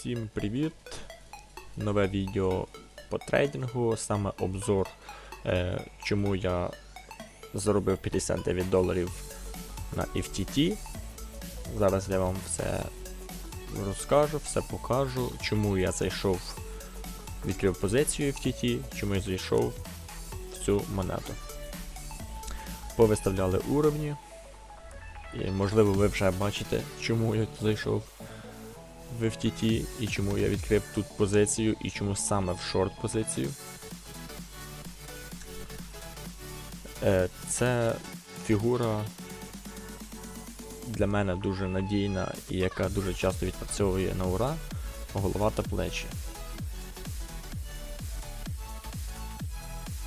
Всім привіт! Нове відео по трейдингу, саме обзор, е, чому я заробив 59 доларів на FTT. Зараз я вам все розкажу, все покажу, чому я зайшов, відкрив позицію FTT, чому я зайшов в цю монету. Повиставляли уровні. І можливо ви вже бачите, чому я зайшов в FTT і чому я відкрив тут позицію і чому саме в шорт позицію. Е, Це фігура для мене дуже надійна і яка дуже часто відпрацьовує на ура голова та плечі.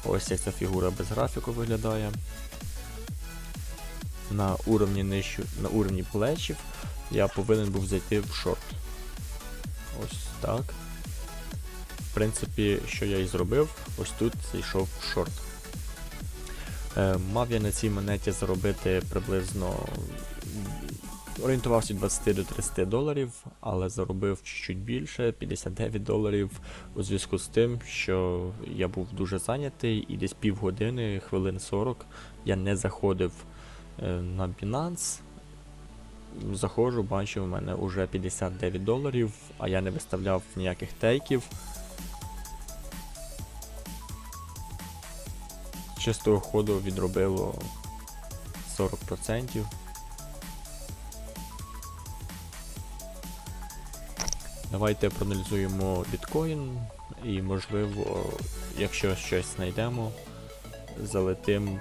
Ось як ця фігура без графіку виглядає. На уровні нижчу, на уровні плечів я повинен був зайти в шорт. Ось так. В принципі, що я і зробив, ось тут зайшов шорт. Е, мав я на цій монеті заробити приблизно орієнтувався від 20 до 30 доларів, але заробив чуть більше 59 доларів у зв'язку з тим, що я був дуже зайнятий і десь півгодини, хвилин 40 я не заходив е, на Binance. Заходжу, бачу, у мене вже 59 доларів, а я не виставляв ніяких тейків. Чистого ходу відробило 40%. Давайте проаналізуємо біткоін і, можливо, якщо щось знайдемо, залетим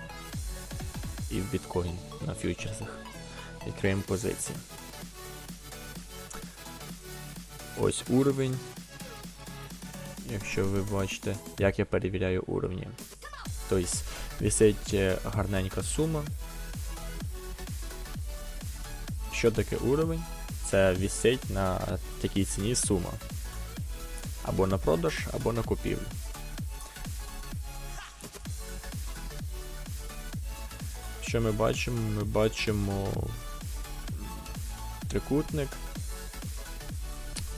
і в біткоін на фьючерсах. Відкриємо позиції. Ось уровень. Якщо ви бачите, як я перевіряю уровні. Тобто висить е, гарненька сума. Що таке уровень? Це висить на такій ціні сума. Або на продаж, або на купівлю. Що ми бачимо? Ми бачимо трикутник.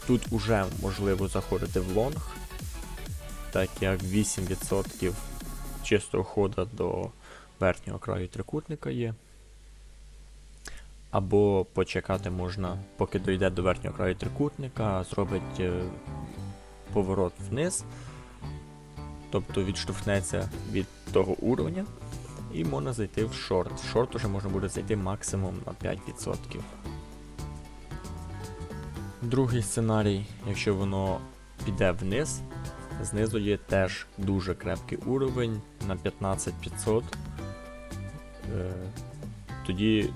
Тут уже можливо заходити в лонг, так як 8% чистого хода до верхнього краю трикутника є. Або почекати можна, поки дойде до верхнього краю трикутника, зробить е, поворот вниз, тобто відштовхнеться від того уровня, і можна зайти в шорт. В шорт уже можна буде зайти максимум на 5%. Другий сценарій, якщо воно піде вниз, знизу є теж дуже крепкий уровень на 15500. Е, тоді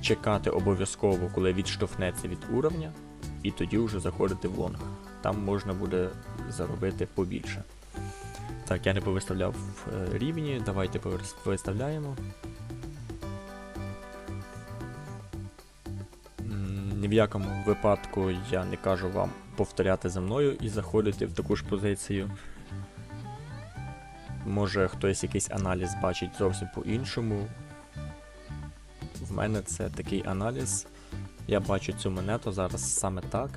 чекати обов'язково, коли відштовхнеться від уровня, і тоді вже заходити в лонг. Там можна буде заробити побільше. Так, я не повиставляв е, рівні, давайте повис- повиставляємо. Ні в якому випадку я не кажу вам повторяти за мною і заходити в таку ж позицію. Може хтось якийсь аналіз бачить зовсім по-іншому. В мене це такий аналіз. Я бачу цю монету зараз саме так.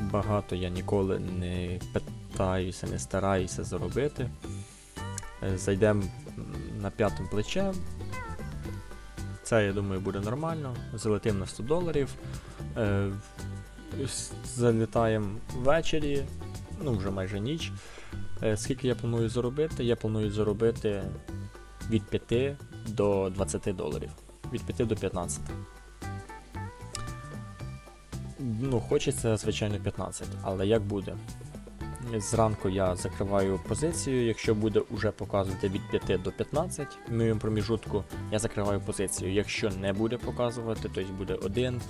Багато я ніколи не питаюся, не стараюся заробити. Зайдемо на п'ятим плече. Це, я думаю, буде нормально. Залетим на 100 доларів. Е, залітаємо ввечері, ну вже майже ніч. Е, скільки я планую заробити? Я планую заробити від 5 до 20 доларів. Від 5 до 15. Ну, хочеться, звичайно, 15, але як буде? Зранку я закриваю позицію, якщо буде вже показувати від 5 до 15 в моєму проміжутку, я закриваю позицію. Якщо не буде показувати, тобто буде 1,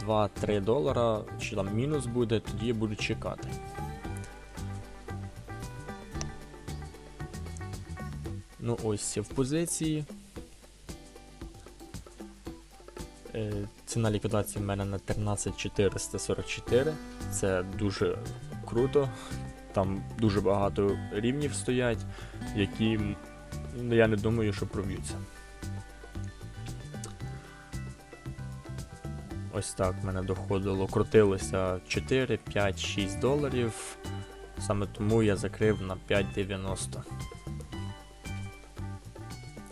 2, 3 долара, чи там мінус буде, тоді я буду чекати. Ну ось в позиції. Ціна ліквідації в мене на 13444. Це дуже круто. Там дуже багато рівнів стоять, які ну, я не думаю, що проб'ються. Ось так в мене доходило, крутилося 4, 5, 6 доларів. Саме тому я закрив на 5,90.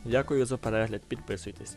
Дякую за перегляд, підписуйтесь.